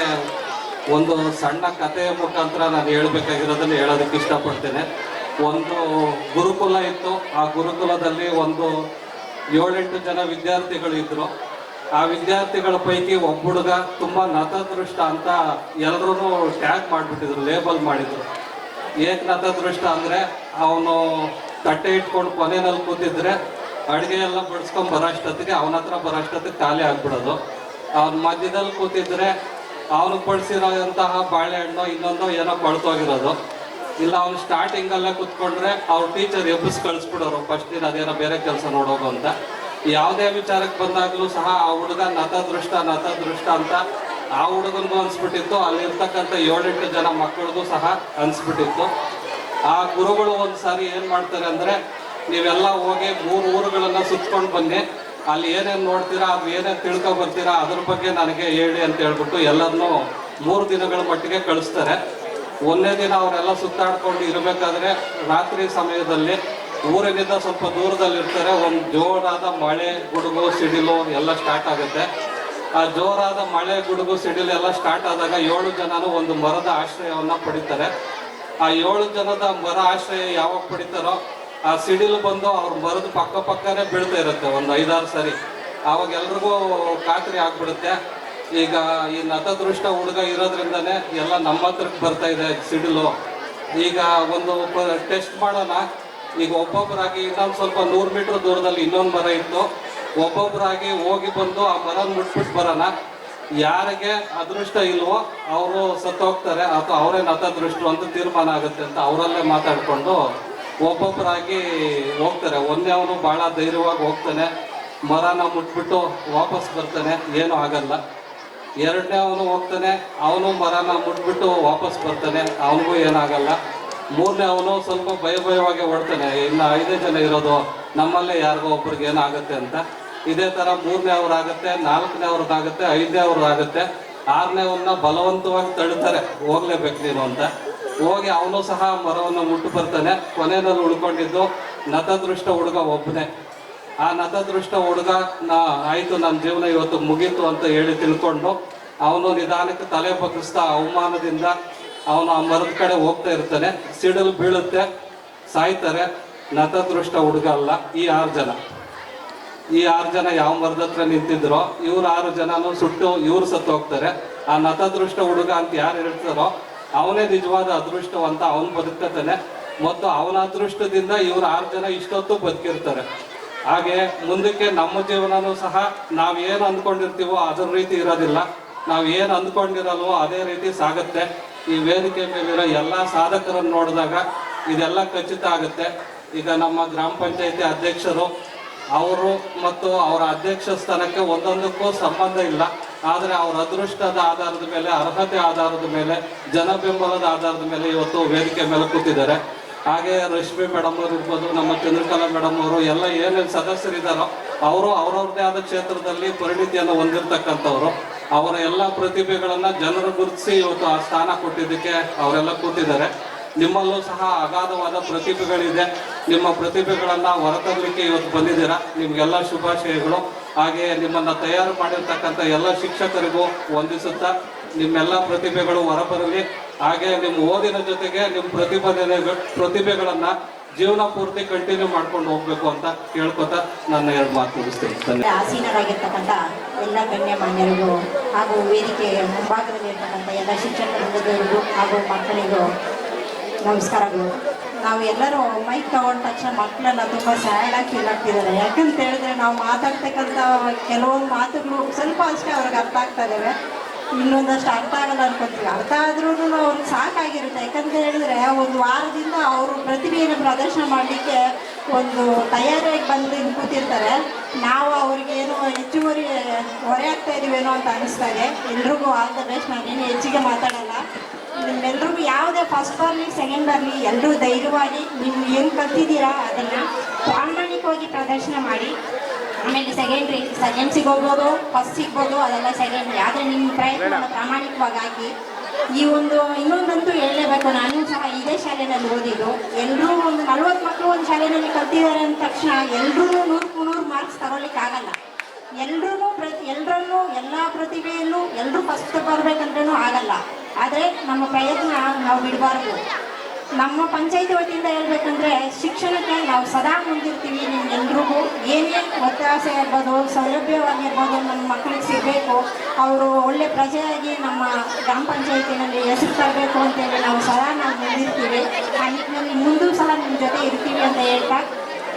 ಒಂದು ಸಣ್ಣ ಕಥೆಯ ಮುಖಾಂತರ ನಾನು ಹೇಳಬೇಕಾಗಿರೋದನ್ನು ಹೇಳೋದಕ್ಕೆ ಇಷ್ಟಪಡ್ತೇನೆ. ಒಂದು ಗುರುಕುಲ ಇತ್ತು. ಆ ಗುರುಕುಲದಲ್ಲಿ ಒಂದು ಏಳೆಂಟು ಜನ ವಿದ್ಯಾರ್ಥಿಗಳು ಇದ್ರು. ಆ ವಿದ್ಯಾರ್ಥಿಗಳ ಪೈಕಿ ಒಬ್ಬ ಹುಡುಗ ತುಂಬಾ ನತದೃಷ್ಟ ಅಂತ ಎಲ್ಲರೂ ಟ್ಯಾಗ್ ಮಾಡಿಬಿಟ್ಟಿದ್ರು, ಲೇಬಲ್ ಮಾಡಿದ್ರು. ಏಕ್ ನತದೃಷ್ಟ ಅಂದ್ರೆ ಅವನು ತಟ್ಟೆ ಇಟ್ಕೊಂಡು ಕೊನೆಯಲ್ಲಿ ಕೂತಿದ್ರೆ ಅಡುಗೆ ಎಲ್ಲ ಬಡಿಸ್ಕೊಂಡ್ ಬರೋಷ್ಟೊತ್ತಿಗೆ ಅವನ ಹತ್ರ ಬರೋಷ್ಟೊತ್ತಿಗೆ ಖಾಲಿ ಆಗ್ಬಿಡೋದು. ಅವ್ನ ಮಧ್ಯದಲ್ಲಿ ಕೂತಿದ್ರೆ ಅವನು ಬಡಿಸಿರೋಂತಹ ಬಾಳೆಹಣ್ಣು ಇನ್ನೊಂದು ಏನೋ ಕೊಳ್ತೋಗಿರೋದು. ಇಲ್ಲ, ಅವ್ನು ಸ್ಟಾರ್ಟಿಂಗಲ್ಲೇ ಕೂತ್ಕೊಂಡ್ರೆ ಅವ್ರು ಟೀಚರ್ ಎಬ್ಬಿಸ್ ಕಳಿಸ್ಬಿಡೋರು. ಫಸ್ಟ್ ದಿನ ಅದೇನೋ ಬೇರೆ ಕೆಲಸ ನೋಡೋದು ಅಂತ. ಯಾವುದೇ ವಿಚಾರಕ್ಕೆ ಬಂದಾಗಲೂ ಸಹ ಆ ಹುಡುಗ ನತದೃಷ್ಟ ನತದೃಷ್ಟ ಅಂತ ಆ ಹುಡುಗನಿಗೂ ಅನ್ಸ್ಬಿಟ್ಟಿತ್ತು. ಅಲ್ಲಿರ್ತಕ್ಕಂಥ ಏಳೆಂಟು ಜನ ಮಕ್ಕಳಿಗೂ ಸಹ ಅನ್ಸ್ಬಿಟ್ಟಿತ್ತು. ಆ ಗುರುಗಳು ಒಂದ್ಸಾರಿ ಏನು ಮಾಡ್ತಾರೆ ಅಂದ್ರೆ, ನೀವೆಲ್ಲ ಹೋಗಿ ಮೂರು ಊರುಗಳನ್ನ ಸುತ್ಕೊಂಡು ಬನ್ನಿ. ಅಲ್ಲಿ ಏನೇನ್ ನೋಡ್ತೀರಾ, ಅದು ಏನೇನು ತಿಳ್ಕೊ ಬರ್ತೀರಾ ಅದ್ರ ಬಗ್ಗೆ ನನಗೆ ಹೇಳಿ ಅಂತ ಹೇಳ್ಬಿಟ್ಟು ಎಲ್ಲರನ್ನೂ ಮೂರು ದಿನಗಳ ಮಟ್ಟಿಗೆ ಕಳಿಸ್ತಾರೆ. ಒಂದನೇ ದಿನ ಅವರೆಲ್ಲ ಸುತ್ತಾಡ್ಕೊಂಡು ಇರಬೇಕಾದ್ರೆ ರಾತ್ರಿ ಸಮಯದಲ್ಲಿ ಊರಿನಿಂದ ಸ್ವಲ್ಪ ದೂರದಲ್ಲಿರ್ತಾರೆ. ಒಂದು ಜೋರಾದ ಮಳೆ, ಗುಡುಗು, ಸಿಡಿಲು ಎಲ್ಲ ಸ್ಟಾರ್ಟ್ ಆಗುತ್ತೆ. ಆ ಜೋರಾದ ಮಳೆ, ಗುಡುಗು, ಸಿಡಿಲು ಎಲ್ಲ ಸ್ಟಾರ್ಟ್ ಆದಾಗ ಏಳು ಜನನು ಒಂದು ಮರದ ಆಶ್ರಯವನ್ನು ಪಡಿತಾರೆ. ಆ ಏಳು ಜನದ ಮರ ಆಶ್ರಯ ಯಾವಾಗ ಪಡಿತಾರೋ, ಆ ಸಿಡಿಲು ಬಂದು ಅವ್ರ ಮರದ ಪಕ್ಕ ಪಕ್ಕನೇ ಬೀಳ್ತಾ ಇರುತ್ತೆ ಒಂದು ಐದಾರು ಸರಿ. ಆವಾಗ ಎಲ್ರಿಗೂ ಖಾತ್ರಿ ಆಗ್ಬಿಡುತ್ತೆ. ಈಗ ಈ ನತದೃಷ್ಟ ಹುಡುಗ ಇರೋದ್ರಿಂದನೇ ಎಲ್ಲ ನಮ್ಮ ಹತ್ರಕ್ಕೆ ಬರ್ತಾ ಇದೆ ಸಿಡಿಲು. ಈಗ ಒಂದು ಟೆಸ್ಟ್ ಮಾಡೋಣ. ಈಗ ಒಬ್ಬೊಬ್ಬರಾಗಿ ಇನ್ನೊಂದು ಸ್ವಲ್ಪ ನೂರು ಮೀಟರ್ ದೂರದಲ್ಲಿ ಇನ್ನೊಂದು ಮರ ಇತ್ತು. ಒಬ್ಬೊಬ್ಬರಾಗಿ ಹೋಗಿ ಬಂದು ಆ ಮರ ಮುಟ್ಬಿಟ್ಟು ಬರೋಣ ಯಾರಿಗೆ ಅದೃಷ್ಟ ಇಲ್ವೋ ಅವರು ಸತ್ತೋಗ್ತಾರೆ. ಅಥವಾ ಅವರೇ ನತದೃಷ್ಟರು ಅಂತ ತೀರ್ಮಾನ ಆಗುತ್ತೆ ಅಂತ ಅವರಲ್ಲೇ ಮಾತಾಡಿಕೊಂಡು ಒಬ್ಬೊಬ್ಬರಾಗಿ ಹೋಗ್ತಾರೆ. ಒಂದೇ ಅವನು ಭಾಳ ಧೈರ್ಯವಾಗಿ ಹೋಗ್ತಾನೆ. ಮರನ ಮುಟ್ಬಿಟ್ಟು ವಾಪಸ್ ಬರ್ತಾನೆ. ಏನೂ ಆಗಲ್ಲ. ಎರಡನೇ ಅವನು ಹೋಗ್ತಾನೆ. ಅವನು ಮರನ ಮುಟ್ಬಿಟ್ಟು ವಾಪಸ್ ಬರ್ತಾನೆ. ಅವನಿಗೂ ಏನಾಗಲ್ಲ ಮೂರನೇ ಅವನು ಸ್ವಲ್ಪ ಭಯ ಭಯವಾಗಿ ಓಡ್ತಾನೆ ಇನ್ನು ಐದೇ ಜನ ಇರೋದು ನಮ್ಮಲ್ಲೇ ಯಾರಿಗೋ ಒಬ್ರಿಗೆ ಏನಾಗುತ್ತೆ ಅಂತ. ಇದೇ ಥರ ಮೂರನೇ ಅವ್ರಾಗುತ್ತೆ, ನಾಲ್ಕನೇ ಅವ್ರದ್ದಾಗುತ್ತೆ ಐದನೇ ಅವ್ರದ್ದಾಗುತ್ತೆ ಆರನೇ ಅವನ್ನ ಬಲವಂತವಾಗಿ ತಳ್ತಾರೆ. ಹೋಗ್ಲೇಬೇಕು ನೀನು ಅಂತ. ಹೋಗಿ ಅವನು ಸಹ ಮರವನ್ನು ಮುಟ್ಟು ಬರ್ತಾನೆ. ಕೊನೆಯಲ್ಲಿ ಉಳ್ಕೊಂಡಿದ್ದು ನತದೃಷ್ಟ ಹುಡುಗ ಒಬ್ಬನೇ ಆ ನತದೃಷ್ಟ ಹುಡುಗ ನಾ ಆಯಿತು ನನ್ನ ಜೀವನ ಇವತ್ತು ಮುಗೀತು ಅಂತ ಹೇಳಿ ತಿಳ್ಕೊಂಡು ಅವನು ನಿಧಾನಕ್ಕೆ ತಲೆ ಬಗ್ಗಿಸ್ತಾ ಅವಮಾನದಿಂದ ಅವನು ಆ ಮರದ ಕಡೆ ಹೋಗ್ತಾ ಇರ್ತಾನೆ, ಸಿಡಿಲು ಬೀಳುತ್ತೆ, ಸಾಯ್ತಾರೆ. ನತದೃಷ್ಟ ಹುಡುಗ ಅಲ್ಲ, ಈ ಆರು ಜನ. ಈ ಆರು ಜನ ಯಾವ ಮರದ ಹತ್ರ ನಿಂತಿದ್ರೋ, ಇವ್ರ ಆರು ಜನನು ಸುಟ್ಟು ಇವ್ರು ಸತ್ತು ಹೋಗ್ತಾರೆ. ಆ ನತದೃಷ್ಟ ಹುಡುಗ ಅಂತ ಯಾರು ಹೇಳ್ತಾರೋ, ಅವನೇ ನಿಜವಾದ ಅದೃಷ್ಟವಂತ, ಅವನು ಬದುಕ್ತಾನೆ. ಮತ್ತು ಅವನ ಅದೃಷ್ಟದಿಂದ ಇವ್ರು ಆರು ಜನ ಇಷ್ಟೊತ್ತು ಬದುಕಿರ್ತಾರೆ. ಹಾಗೆ ಮುಂದಕ್ಕೆ ನಮ್ಮ ಜೀವನನೂ ಸಹ ನಾವು ಏನು ಅಂದ್ಕೊಂಡಿರ್ತೀವೋ ಅದರ ರೀತಿ ಇರೋದಿಲ್ಲ. ನಾವು ಏನು ಅಂದ್ಕೊಂಡಿರಲ್ವೋ ಅದೇ ರೀತಿ ಸಾಗುತ್ತೆ. ಈ ವೇದಿಕೆ ಮೇಲಿರೋ ಎಲ್ಲ ಸಾಧಕರನ್ನು ನೋಡಿದಾಗ ಇದೆಲ್ಲ ಖಚಿತ ಆಗುತ್ತೆ. ಈಗ ನಮ್ಮ ಗ್ರಾಮ ಪಂಚಾಯತಿ ಅಧ್ಯಕ್ಷರು, ಅವರು ಮತ್ತು ಅವರ ಅಧ್ಯಕ್ಷ ಸ್ಥಾನಕ್ಕೆ ಒಂದೊಂದಕ್ಕೂ ಸಂಬಂಧ ಇಲ್ಲ. ಆದರೆ ಅವರ ಅದೃಷ್ಟದ ಆಧಾರದ ಮೇಲೆ, ಅರ್ಹತೆ ಆಧಾರದ ಮೇಲೆ ಜನ ಬೆಂಬಲದ ಆಧಾರದ ಮೇಲೆ ಇವತ್ತು ವೇದಿಕೆ ಮೇಲೆ ಕೂತಿದ್ದಾರೆ. ಹಾಗೆ ರಶ್ಮಿ ಮೇಡಮ್ ಅವರು ಇರ್ಬೋದು, ನಮ್ಮ ಚಂದ್ರಕಲಾ ಮೇಡಮ್ ಅವರು, ಎಲ್ಲ ಏನೇನು ಸದಸ್ಯರಿದ್ದಾರೋ ಅವರು ಅವರವ್ರದೇ ಆದ ಕ್ಷೇತ್ರದಲ್ಲಿ ಪರಿಣಿತಿಯನ್ನು ಹೊಂದಿರತಕ್ಕಂಥವ್ರು. ಅವರ ಎಲ್ಲ ಪ್ರತಿಭೆಗಳನ್ನ ಜನರು ಗುರುತಿಸಿ ಇವತ್ತು ಆ ಸ್ಥಾನ ಕೊಟ್ಟಿದ್ದಕ್ಕೆ ಅವರೆಲ್ಲ ಕೂತಿದ್ದಾರೆ. ನಿಮ್ಮಲ್ಲೂ ಸಹ ಅಗಾಧವಾದ ಪ್ರತಿಭೆಗಳಿದೆ. ನಿಮ್ಮ ಪ್ರತಿಭೆಗಳನ್ನ ಹೊರತರಲಿಕ್ಕೆ ಇವತ್ತು ಬಂದಿದ್ದೀರಾ? ನಿಮ್ಗೆಲ್ಲ ಶುಭಾಶಯಗಳು. ಹಾಗೆ ನಿಮ್ಮನ್ನ ತಯಾರು ಮಾಡಿರ್ತಕ್ಕಂಥ ಎಲ್ಲ ಶಿಕ್ಷಕರಿಗೂ ವಂದಿಸುತ್ತಾ ನಿಮ್ಮೆಲ್ಲ ಪ್ರತಿಭೆಗಳು ಹೊರಬರಲಿ. ಹಾಗೆ ನಿಮ್ಮ ಓದಿನ ಜೊತೆಗೆ ನಿಮ್ಮ ಪ್ರತಿಭಟನೆ ಪ್ರತಿಭೆಗಳನ್ನ ಜೀವನ ಪೂರ್ತಿ ಕಂಟಿನ್ಯೂ ಮಾಡ್ಕೊಂಡು ಹೋಗ್ಬೇಕು ಅಂತ ಕೇಳ್ಕೊತಾ ನನ್ನ ಎರಡು ಮಾತು ಮುಗಿಸ್ತೇನೆ. ಎಲ್ಲ ಎಲ್ಲ ಗಣ್ಯಮಾನ್ಯರಿಗೂ ಹಾಗೂ ವೇದಿಕೆ ಮುಂಭಾಗದಲ್ಲಿರ್ತಕ್ಕಂಥ ಎಲ್ಲ ಶಿಕ್ಷಕ ಹಾಗೂ ಮಕ್ಕಳಿಗೂ ನಮಸ್ಕಾರಗಳು. ನಾವು ಎಲ್ಲರೂ ಮೈಕ್ ತಗೊಂಡ ತಕ್ಷಣ ಮಕ್ಕಳನ್ನ ತುಂಬ ಸ್ಯಾಡ್ ಆಗಿ ಫೀಲ್ ಆಗ್ತಿದ್ದಾರೆ. ಯಾಕಂತ ಹೇಳಿದ್ರೆ ನಾವು ಮಾತಾಡ್ತಕ್ಕಂಥ ಕೆಲವೊಂದು ಮಾತುಗಳು ಸ್ವಲ್ಪ ಅಷ್ಟೇ ಅವ್ರಿಗೆ ಅರ್ಥ ಆಗ್ತಾ ಇದ್ದಾವೆ ಇನ್ನೊಂದಷ್ಟು ಅರ್ಥ ಆಗಲ್ಲ ಅನ್ಕೊತೀವಿ. ಅರ್ಥ ಆದ್ರೂ ಅವ್ರಿಗೆ ಸಾಕಾಗಿರುತ್ತೆ. ಯಾಕಂತ ಹೇಳಿದ್ರೆ ಒಂದು ವಾರದಿಂದ ಅವರು ಪ್ರತಿಭೆಯನ್ನು ಪ್ರದರ್ಶನ ಮಾಡಲಿಕ್ಕೆ ಒಂದು ತಯಾರಿಯಾಗಿ ಬಂದು ಕೂತಿರ್ತಾರೆ. ನಾವು ಅವ್ರಿಗೇನು ಹೆಚ್ಚುವರಿ ಹೊರೆ ಆಗ್ತಾ ಇದೀವೇನೋ ಅಂತ ಅನಿಸ್ತಾ ಇದೆ. ಎಲ್ರಿಗೂ ಆಲ್ ದ ಬೆಸ್ಟ್. ನಾನೇನು ಹೆಚ್ಚಿಗೆ ಮಾತಾಡಲ್ಲ. ನಿಮ್ಮೆಲ್ರಿಗೂ ಯಾವುದೇ ಫಸ್ಟ್ ಬರಲಿ ಸೆಕೆಂಡ್ ಬರಲಿ ಎಲ್ಲರೂ ಧೈರ್ಯವಾಗಿ ನೀವು ಏನು ಕಲ್ತಿದ್ದೀರಾ ಅದನ್ನು ಪ್ರಾಮಾಣಿಕವಾಗಿ ಪ್ರದರ್ಶನ ಮಾಡಿ. ಆಮೇಲೆ ಸೆಕೆಂಡ್ರಿ ಸೆಕೆಂಡ್ ಹೋಗ್ಬೋದು ಫಸ್ಟ್ ಸಿಗ್ಬೋದು ಅದೆಲ್ಲ ಸೆಕೆಂಡ್ರಿ ಆದರೆ ನಿಮ್ಮ ಪ್ರಯತ್ನ ಪ್ರಾಮಾಣಿಕವಾಗಿ ಹಾಕಿ ಈ ಒಂದು ಇನ್ನೊಂದಂತೂ ಹೇಳಲೇಬೇಕು. ನಾನು ಸಹ ಇದೇ ಶಾಲೆಯಲ್ಲಿ ಓದಿದ್ದು. ಎಲ್ಲರೂ ಒಂದು ನಲ್ವತ್ತು ಮಕ್ಕಳು ಒಂದು ಶಾಲೆಯಲ್ಲಿ ಕಲ್ತಿದ್ದಾರೆ ಅಂದ ತಕ್ಷಣ ಎಲ್ಲರೂ ನೂರಕ್ಕೂ ನೂರು ಮಾರ್ಕ್ಸ್ ತಗೊಳ್ಲಿಕ್ಕೆ ಆಗಲ್ಲ ಎಲ್ಲರೂ ಪ್ರತಿ ಎಲ್ಲರನ್ನೂ ಎಲ್ಲ ಪ್ರತಿಭೆಯಲ್ಲೂ ಎಲ್ಲರೂ ಫಸ್ಟ್ ಬರಬೇಕಂದ್ರೂ ಆಗಲ್ಲ. ಆದರೆ ನಮ್ಮ ಪ್ರಯತ್ನ ನಾವು ಬಿಡಬಾರ್ದು. ನಮ್ಮ ಪಂಚಾಯತಿ ವತಿಯಿಂದ ಹೇಳ್ಬೇಕಂದ್ರೆ ಶಿಕ್ಷಣಕ್ಕೆ ನಾವು ಸದಾ ಮುಂದಿರ್ತೀವಿ. ನಿಮ್ಗೆಲ್ರಿಗೂ ಏನೇ ಒತ್ತಾಸೆ ಇರ್ಬೋದು, ಸೌಲಭ್ಯವಾಗಿರ್ಬೋದು ನಮ್ಮ ಮಕ್ಕಳಿಗೆ ಸಿಗಬೇಕು, ಅವರು ಒಳ್ಳೆ ಪ್ರಜೆಯಾಗಿ ನಮ್ಮ ಗ್ರಾಮ ಪಂಚಾಯತಿನಲ್ಲಿ ಹೆಸರು ತರಬೇಕು ಅಂತೇಳಿ ನಾವು ಸದಾ ನಾವು ಮುಂದಿರ್ತೀವಿ. ಆ ನಿಟ್ಟಿನಲ್ಲಿ ಮುಂದೂ ಸಹ ನಿಮ್ಮ ಜೊತೆ ಇರ್ತೀವಿ ಅಂತ ಹೇಳ್ತಾ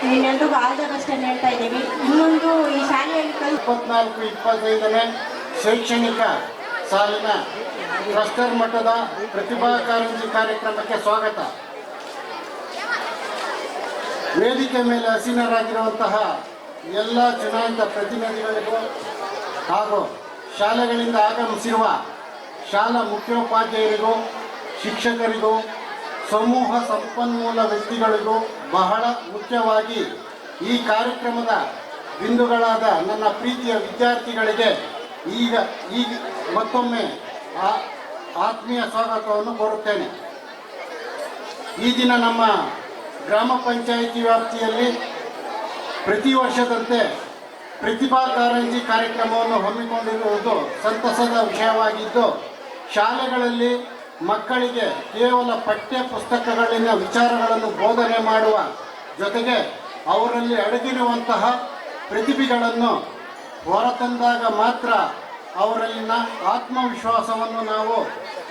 ನಿಮ್ಮೆಲ್ರಿಗೂ ಆಲ್ ದ ಬೆಸ್ಟ್ ಅಂತ ಹೇಳ್ತಾ ಇದ್ದೀವಿ ಇನ್ನೊಂದು ಈ ಶಾಲೆಯಲ್ಲಿ ಕಲ್ ಇಪ್ಪತ್ನಾಲ್ಕು, ಇಪ್ಪತ್ತೈದನೇ ಶೈಕ್ಷಣಿಕ ಸಾಲಿನ ಕ್ಲಸ್ಟರ್ ಮಟ್ಟದ ಪ್ರತಿಭಾ ಕಾರಂಜಿ ಕಾರ್ಯಕ್ರಮಕ್ಕೆ ಸ್ವಾಗತ. ವೇದಿಕೆ ಮೇಲೆ ಹಸೀನರಾಗಿರುವಂತಹ ಎಲ್ಲ ಚುನಾಯಿತ ಪ್ರತಿನಿಧಿಗಳಿಗೂ ಹಾಗೂ ಶಾಲೆಗಳಿಂದ ಆಗಮಿಸಿರುವ ಶಾಲಾ ಮುಖ್ಯೋಪಾಧ್ಯಾಯರಿಗೂ, ಶಿಕ್ಷಕರಿಗೂ, ಸಮೂಹ ಸಂಪನ್ಮೂಲ ವ್ಯಕ್ತಿಗಳಿಗೂ ಬಹಳ ಮುಖ್ಯವಾಗಿ ಈ ಕಾರ್ಯಕ್ರಮದ ಬಿಂದುಗಳಾದ ನನ್ನ ಪ್ರೀತಿಯ ವಿದ್ಯಾರ್ಥಿಗಳಿಗೆ ಈಗ ಈ ಮತ್ತೊಮ್ಮೆ ಆತ್ಮೀಯ ಸ್ವಾಗತವನ್ನು ಕೋರುತ್ತೇನೆ. ಈ ದಿನ ನಮ್ಮ ಗ್ರಾಮ ಪಂಚಾಯಿತಿ ವ್ಯಾಪ್ತಿಯಲ್ಲಿ ಪ್ರತಿ ವರ್ಷದಂತೆ ಪ್ರತಿಭಾ ಕಾರಂಜಿ ಕಾರ್ಯಕ್ರಮವನ್ನು ಹಮ್ಮಿಕೊಂಡಿರುವುದು ಸಂತಸದ ವಿಷಯವಾಗಿದ್ದು, ಶಾಲೆಗಳಲ್ಲಿ ಮಕ್ಕಳಿಗೆ ಕೇವಲ ಪಠ್ಯ ಪುಸ್ತಕಗಳಿಂದ ವಿಚಾರಗಳನ್ನು ಬೋಧನೆ ಮಾಡುವ ಜೊತೆಗೆ ಅವರಲ್ಲಿ ಅಡಗಿರುವಂತಹ ಪ್ರತಿಭೆಗಳನ್ನು ಹೊರತಂದಾಗ ಮಾತ್ರ ಅವರಲ್ಲಿನ ಆತ್ಮವಿಶ್ವಾಸವನ್ನು ನಾವು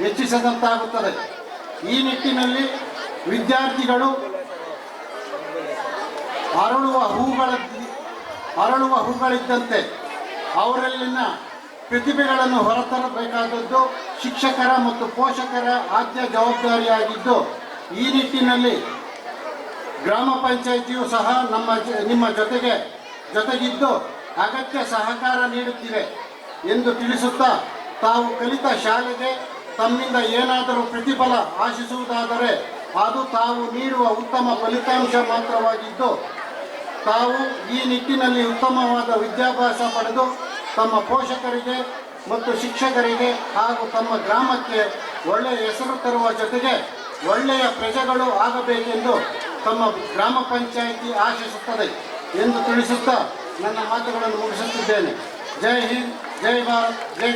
ಹೆಚ್ಚಿಸದಂತಾಗುತ್ತದೆ. ಈ ನಿಟ್ಟಿನಲ್ಲಿ ವಿದ್ಯಾರ್ಥಿಗಳು ಅರಳುವ ಹೂಗಳ ಅರಳುವ ಹೂಗಳಿದ್ದಂತೆ ಅವರಲ್ಲಿನ ಪ್ರತಿಭೆಗಳನ್ನು ಹೊರತರಬೇಕಾದದ್ದು ಶಿಕ್ಷಕರ ಮತ್ತು ಪೋಷಕರ ಆದ್ಯ ಜವಾಬ್ದಾರಿಯಾಗಿದ್ದು, ಈ ನಿಟ್ಟಿನಲ್ಲಿ ಗ್ರಾಮ ಪಂಚಾಯಿತಿಯು ಸಹ ನಮ್ಮ ನಿಮ್ಮ ಜೊತೆಗೆ ಜೊತೆಗಿದ್ದು ಅಗತ್ಯ ಸಹಕಾರ ನೀಡುತ್ತಿದೆ ಎಂದು ತಿಳಿಸುತ್ತಾ ತಾವು ಕಲಿತ ಶಾಲೆಗೆ ತಮ್ಮಿಂದ ಏನಾದರೂ ಪ್ರತಿಫಲ ಆಶಿಸುವುದಾದರೆ ಅದು ತಾವು ನೀಡುವ ಉತ್ತಮ ಫಲಿತಾಂಶ ಮಾತ್ರವಾಗಿದ್ದು, ತಾವು ಈ ನಿಟ್ಟಿನಲ್ಲಿ ಉತ್ತಮವಾದ ವಿದ್ಯಾಭ್ಯಾಸ ಪಡೆದು ತಮ್ಮ ಪೋಷಕರಿಗೆ ಮತ್ತು ಶಿಕ್ಷಕರಿಗೆ ಹಾಗೂ ತಮ್ಮ ಗ್ರಾಮಕ್ಕೆ ಒಳ್ಳೆಯ ಹೆಸರು ತರುವ ಜೊತೆಗೆ ಒಳ್ಳೆಯ ಪ್ರಜೆಗಳು ಆಗಬೇಕೆಂದು ತಮ್ಮ ಗ್ರಾಮ ಪಂಚಾಯಿತಿ ಆಶಿಸುತ್ತದೆ ಎಂದು ತಿಳಿಸುತ್ತಾ ನನ್ನ ಮಾತುಗಳನ್ನು ಮುಗಿಸುತ್ತಿದ್ದೇನೆ. ಜೈ ಹಿಂದ್. ಜೈ ಭಾರತ್ ಜೈ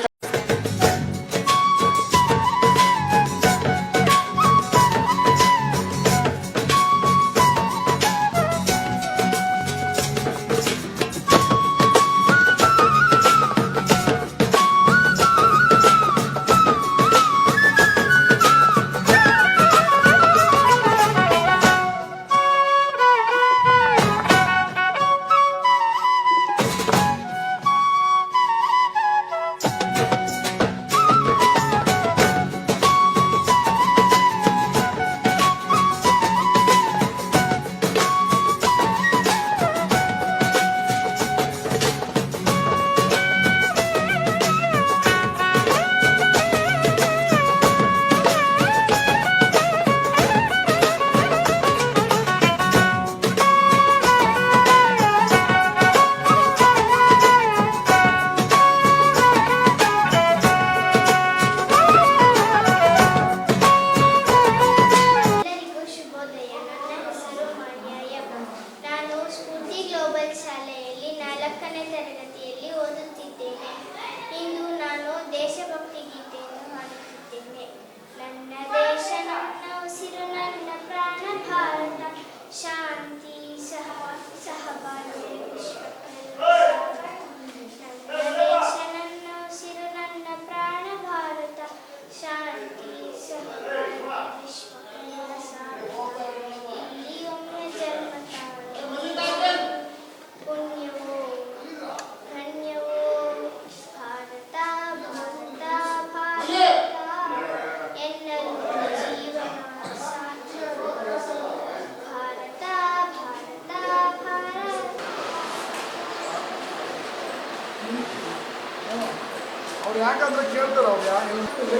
ಯಾಕಂದ್ರೆ ಕೇಳ್ತಾರೆ ಅವ್ರು ಯಾರು ಲೋಕದ